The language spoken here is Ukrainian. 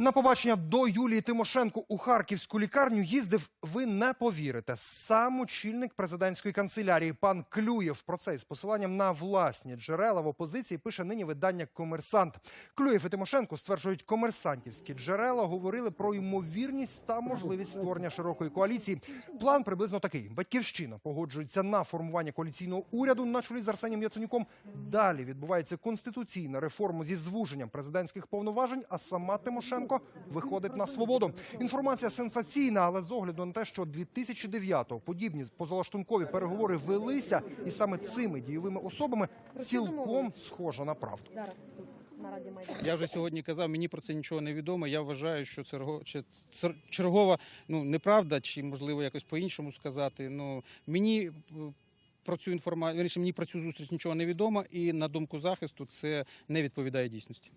На побачення до Юлії Тимошенко у харківську лікарню їздив. Ви не повірите. Сам очільник президентської канцелярії пан Клюєв про це із посиланням на власні джерела в опозиції пише нині видання Комерсант. Клюєв і Тимошенко стверджують, комерсантівські джерела говорили про ймовірність та можливість створення широкої коаліції. План приблизно такий: батьківщина погоджується на формування коаліційного уряду на чолі з Арсенієм Яценюком. Далі відбувається конституційна реформа зі звуженням президентських повноважень. А сама Тимошенко виходить на свободу. Інформація сенсаційна, але з огляду на те, що 2009-го подібні позалаштункові переговори велися, і саме цими дійовими особами цілком схожа на правду. Я вже сьогодні казав, мені про це нічого не відомо. Я вважаю, що чергова ну неправда, чи можливо якось по-іншому сказати. Ну мені е, про цю інформацію мені про цю зустріч нічого не відомо, і на думку захисту це не відповідає дійсності.